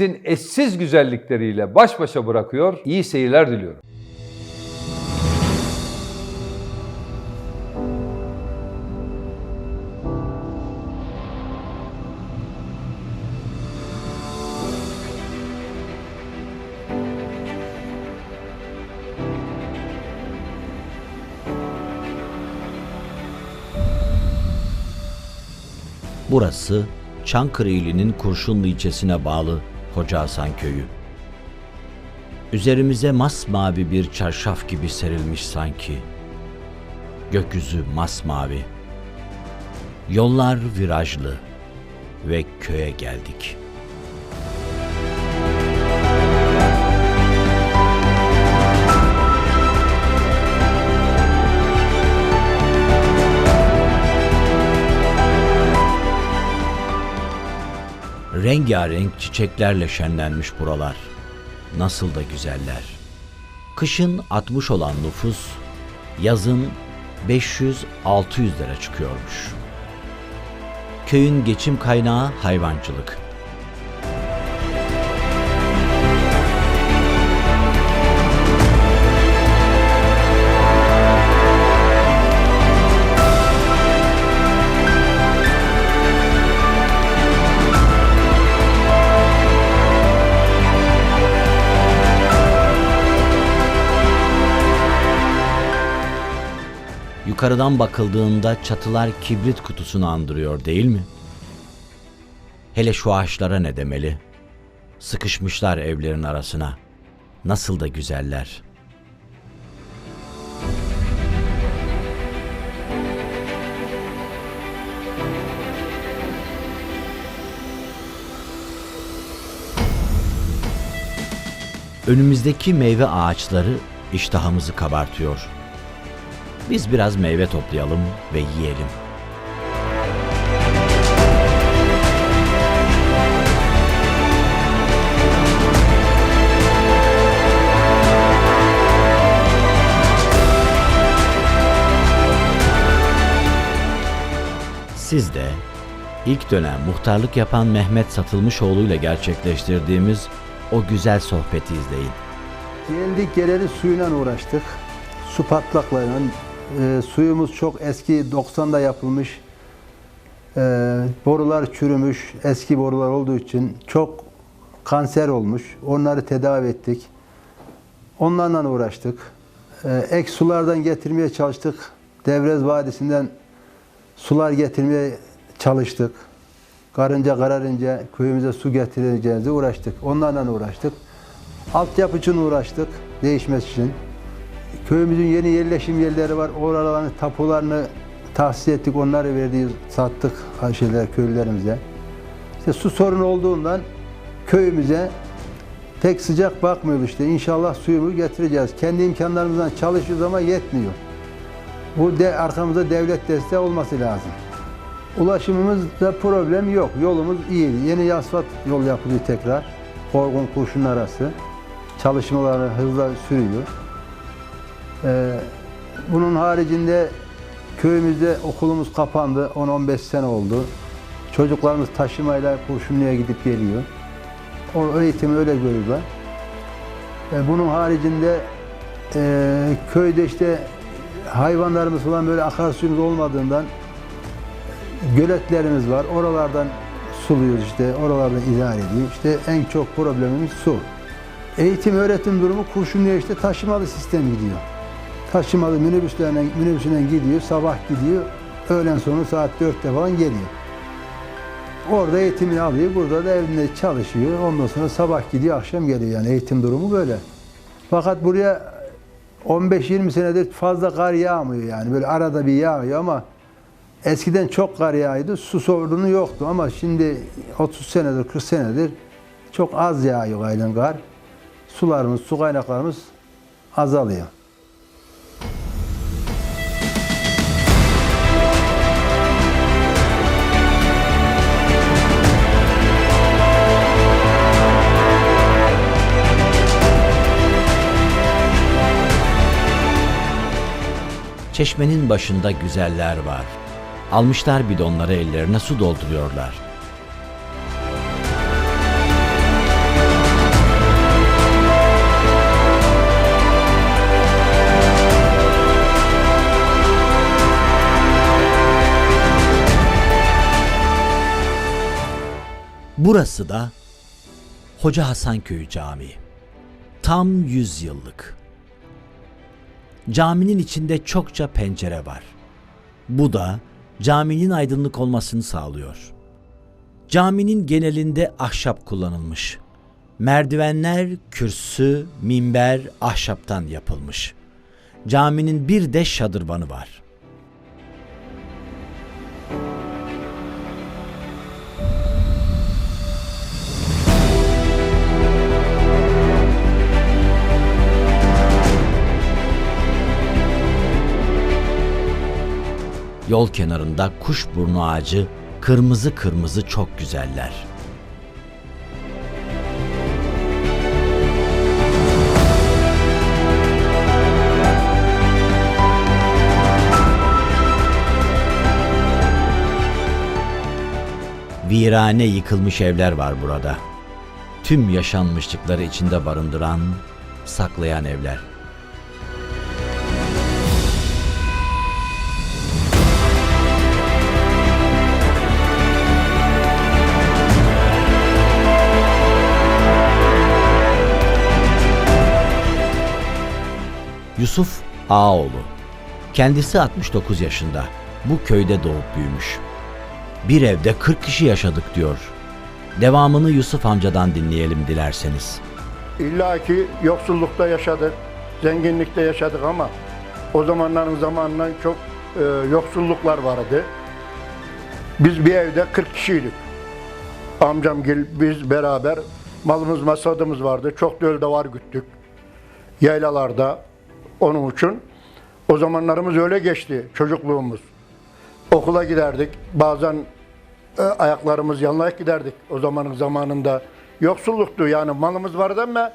memleketimizin eşsiz güzellikleriyle baş başa bırakıyor, iyi seyirler diliyorum. Burası Çankırı ilinin Kurşunlu ilçesine bağlı Hoca Hasan köyü. Üzerimize masmavi bir çarşaf gibi serilmiş sanki. Gökyüzü masmavi. Yollar virajlı ve köye geldik. Rengarenk çiçeklerle şenlenmiş buralar. Nasıl da güzeller. Kışın 60 olan nüfus, yazın 500-600 lira çıkıyormuş. Köyün geçim kaynağı hayvancılık. Yukarıdan bakıldığında çatılar kibrit kutusunu andırıyor değil mi? Hele şu ağaçlara ne demeli? Sıkışmışlar evlerin arasına. Nasıl da güzeller. Önümüzdeki meyve ağaçları iştahımızı kabartıyor. Biz biraz meyve toplayalım ve yiyelim. Siz de ilk dönem muhtarlık yapan Mehmet Satılmışoğlu ile gerçekleştirdiğimiz o güzel sohbeti izleyin. Geldik geleli suyla uğraştık. Su patlaklarıyla. E, suyumuz çok eski 90'da yapılmış. E, borular çürümüş. Eski borular olduğu için çok kanser olmuş. Onları tedavi ettik. Onlarla uğraştık. E, ek sulardan getirmeye çalıştık. Devrez Vadisi'nden sular getirmeye çalıştık. Karınca kararınca köyümüze su getireceğimize uğraştık. Onlarla uğraştık. Altyapı için uğraştık, değişmesi için. Köyümüzün yeni yerleşim yerleri var. Oraların tapularını tahsis ettik, onları verdik, sattık şeyler köylülerimize. İşte su sorunu olduğundan köyümüze pek sıcak bakmıyoruz işte. İnşallah suyumuzu getireceğiz. Kendi imkanlarımızdan çalışıyoruz ama yetmiyor. Bu de, arkamızda devlet desteği olması lazım. Ulaşımımızda problem yok. Yolumuz iyi. Yeni asfalt yol yapılıyor tekrar. Korgun kurşun arası. Çalışmaları hızla sürüyor. Ee, bunun haricinde köyümüzde okulumuz kapandı. 10-15 sene oldu. Çocuklarımız taşımayla Kurşunlu'ya gidip geliyor. O eğitimi öyle görüyorlar. Ee, bunun haricinde e, köyde işte hayvanlarımız falan böyle akarsuyumuz olmadığından göletlerimiz var. Oralardan suluyoruz işte. Oralardan idare ediyor. İşte en çok problemimiz su. Eğitim öğretim durumu Kurşunlu'ya işte taşımalı sistem gidiyor. Taşımalı minibüslerine, minibüsüne gidiyor. Sabah gidiyor. Öğlen sonu saat 4'te falan geliyor. Orada eğitimini alıyor. Burada da evinde çalışıyor. Ondan sonra sabah gidiyor, akşam geliyor. Yani eğitim durumu böyle. Fakat buraya 15-20 senedir fazla kar yağmıyor yani. Böyle arada bir yağıyor ama eskiden çok kar yağıyordu. Su sorunu yoktu ama şimdi 30 senedir, 40 senedir Çok az yağıyor aynen kar. Sularımız, su kaynaklarımız azalıyor. Çeşmenin başında güzeller var. Almışlar bidonları ellerine su dolduruyorlar. Burası da Hoca Hasan Köyü Camii. Tam 100 yıllık. Caminin içinde çokça pencere var. Bu da caminin aydınlık olmasını sağlıyor. Caminin genelinde ahşap kullanılmış. Merdivenler, kürsü, minber ahşaptan yapılmış. Caminin bir de şadırvanı var. Yol kenarında kuşburnu ağacı kırmızı kırmızı çok güzeller. Virane yıkılmış evler var burada. Tüm yaşanmışlıkları içinde barındıran, saklayan evler. Yusuf Ağaoğlu. Kendisi 69 yaşında. Bu köyde doğup büyümüş. Bir evde 40 kişi yaşadık diyor. Devamını Yusuf amcadan dinleyelim dilerseniz. İlla ki yoksullukta yaşadık, zenginlikte yaşadık ama o zamanların zamanından çok e, yoksulluklar vardı. Biz bir evde 40 kişiydik. Amcamgil biz beraber malımız masadımız vardı. Çok döl var güttük. Yaylalarda onun için. O zamanlarımız öyle geçti çocukluğumuz. Okula giderdik. Bazen e, ayaklarımız yanlayıp giderdik o zamanın zamanında. Yoksulluktu yani malımız vardı ama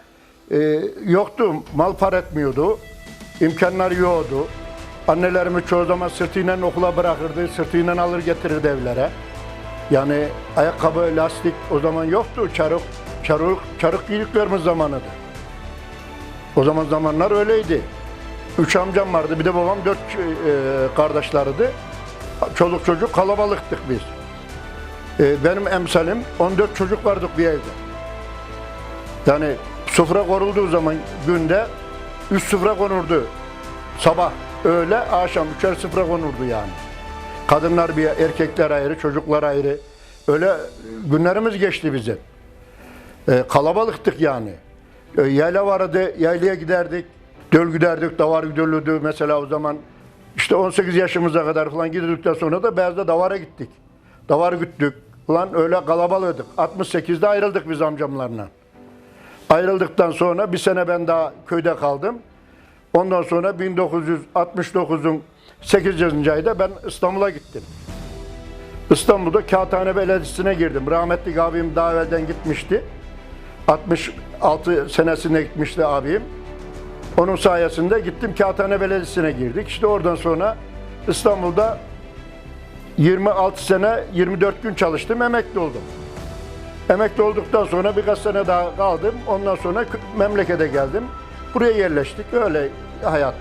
e, yoktu. Mal par etmiyordu. İmkanlar yoktu. Annelerimiz çoğu zaman sırtıyla okula bırakırdı, sırtıyla alır getirirdi evlere. Yani ayakkabı, lastik o zaman yoktu. Çarık, çarık, çarık giydiklerimiz zamanıydı. O zaman zamanlar öyleydi. Üç amcam vardı, bir de babam dört e, kardeşlerdi. Çoluk çocuk kalabalıktık biz. E, benim emsalim 14 çocuk vardık bir evde. Yani sofra korulduğu zaman günde üç sofra konurdu. Sabah, öğle, akşam üçer sofra konurdu yani. Kadınlar bir erkekler ayrı, çocuklar ayrı. Öyle günlerimiz geçti bizim. E, kalabalıktık yani. E, yayla vardı, yaylaya giderdik. Döl giderdik, davar güdürlüdü mesela o zaman. İşte 18 yaşımıza kadar falan gidildikten sonra da Beyaz'da davara gittik. Davar güttük. Ulan öyle kalabalıktık. 68'de ayrıldık biz amcamlarla. Ayrıldıktan sonra bir sene ben daha köyde kaldım. Ondan sonra 1969'un 8. ayda ben İstanbul'a gittim. İstanbul'da Kağıthane Belediyesi'ne girdim. Rahmetli abim daha evvelden gitmişti. 66 senesinde gitmişti abim. Onun sayesinde gittim Kağıthane Belediyesi'ne girdik. İşte oradan sonra İstanbul'da 26 sene 24 gün çalıştım, emekli oldum. Emekli olduktan sonra birkaç sene daha kaldım. Ondan sonra memlekete geldim. Buraya yerleştik. Öyle hayat.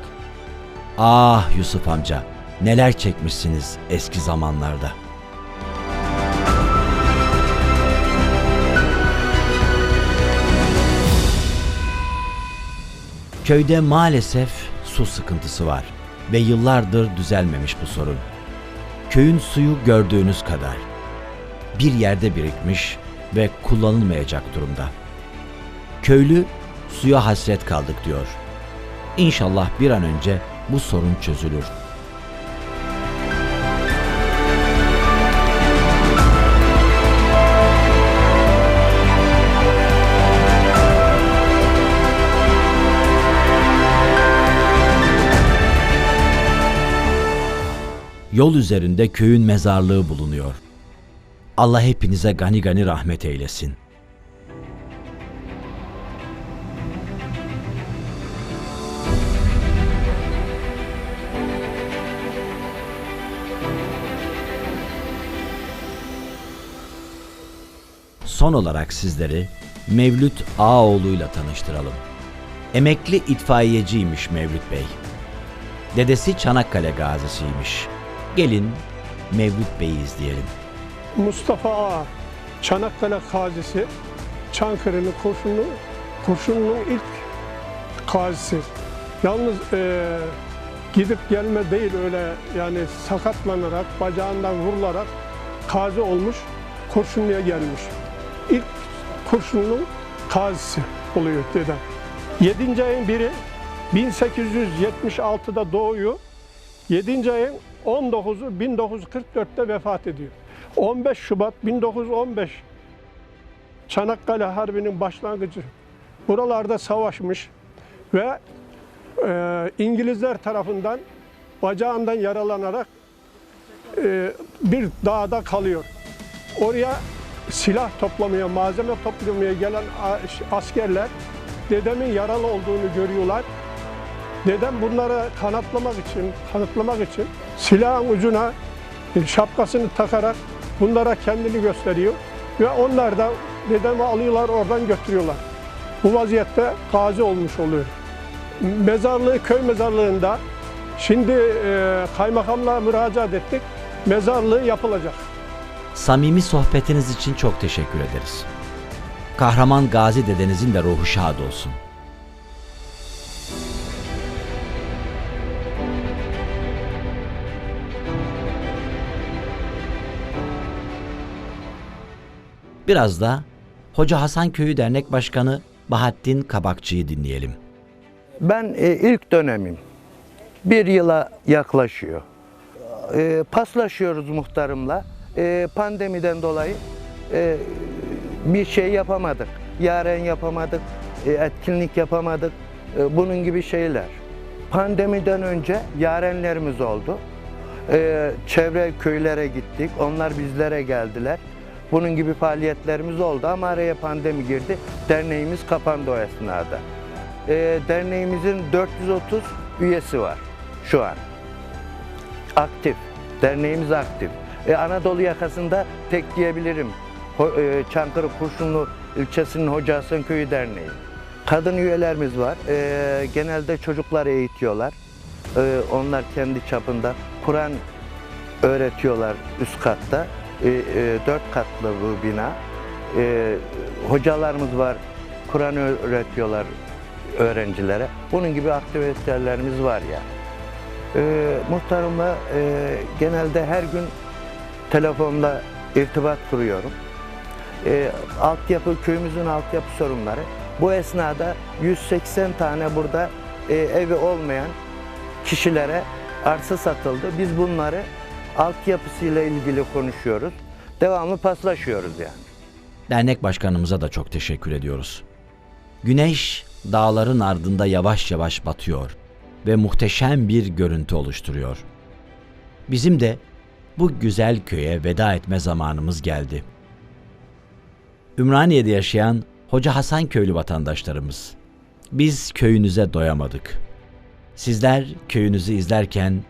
Ah Yusuf amca, neler çekmişsiniz eski zamanlarda. Köyde maalesef su sıkıntısı var ve yıllardır düzelmemiş bu sorun. Köyün suyu gördüğünüz kadar. Bir yerde birikmiş ve kullanılmayacak durumda. Köylü suya hasret kaldık diyor. İnşallah bir an önce bu sorun çözülür. Yol üzerinde köyün mezarlığı bulunuyor. Allah hepinize gani gani rahmet eylesin. Son olarak sizleri Mevlüt Ağaoğlu'yla tanıştıralım. Emekli itfaiyeciymiş Mevlüt Bey. Dedesi Çanakkale gazisiymiş. Gelin Mevlüt Bey'i izleyelim. Mustafa Ağa, Çanakkale Kazisi, Çankırı'nın kurşunlu, kurşunluğun ilk kazisi. Yalnız eee, gidip gelme değil öyle yani sakatlanarak, bacağından vurularak kazi olmuş, kurşunluya gelmiş. İlk kurşunluğun kazisi oluyor dedem. 7. ayın biri 1876'da doğuyor. 7. ayın 19'u 1944'te vefat ediyor. 15 Şubat 1915 Çanakkale Harbi'nin başlangıcı. Buralarda savaşmış ve e, İngilizler tarafından bacağından yaralanarak e, bir dağda kalıyor. Oraya silah toplamaya, malzeme toplamaya gelen askerler dedemin yaralı olduğunu görüyorlar. Dedem bunları kanıtlamak için, kanıtlamak için silahın ucuna şapkasını takarak bunlara kendini gösteriyor ve onlar da dedemi alıyorlar oradan götürüyorlar. Bu vaziyette gazi olmuş oluyor. Mezarlığı köy mezarlığında şimdi e, kaymakamla müracaat ettik. Mezarlığı yapılacak. Samimi sohbetiniz için çok teşekkür ederiz. Kahraman Gazi dedenizin de ruhu şad olsun. Biraz da Hoca Hasan Köyü Dernek Başkanı Bahattin Kabakçı'yı dinleyelim. Ben e, ilk dönemim. Bir yıla yaklaşıyor. E, paslaşıyoruz muhtarımla. E, pandemiden dolayı e, bir şey yapamadık. Yaren yapamadık, e, etkinlik yapamadık. E, bunun gibi şeyler. Pandemiden önce yarenlerimiz oldu. E, çevre köylere gittik. Onlar bizlere geldiler. Bunun gibi faaliyetlerimiz oldu ama araya pandemi girdi. Derneğimiz kapandı o esnada. E, derneğimizin 430 üyesi var şu an. Aktif. Derneğimiz aktif. E, Anadolu yakasında tek diyebilirim. E, Çankırı Kurşunlu ilçesinin Hoca Hasan Köyü Derneği. Kadın üyelerimiz var. E, genelde çocuklar eğitiyorlar. E, onlar kendi çapında Kur'an öğretiyorlar üst katta. E, e, dört katlı bu bina. E, hocalarımız var. Kur'an öğretiyorlar öğrencilere. Bunun gibi aktivitelerimiz var ya. E, muhtarımla genelde her gün telefonla irtibat kuruyorum. E, altyapı, köyümüzün altyapı sorunları. Bu esnada 180 tane burada evi olmayan kişilere arsa satıldı. Biz bunları altyapısıyla ilgili konuşuyoruz. Devamlı paslaşıyoruz yani. Dernek başkanımıza da çok teşekkür ediyoruz. Güneş dağların ardında yavaş yavaş batıyor ve muhteşem bir görüntü oluşturuyor. Bizim de bu güzel köye veda etme zamanımız geldi. Ümraniye'de yaşayan Hoca Hasan köylü vatandaşlarımız. Biz köyünüze doyamadık. Sizler köyünüzü izlerken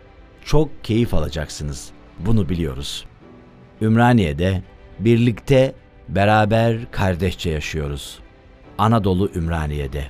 çok keyif alacaksınız. Bunu biliyoruz. Ümraniye'de birlikte beraber kardeşçe yaşıyoruz. Anadolu Ümraniye'de.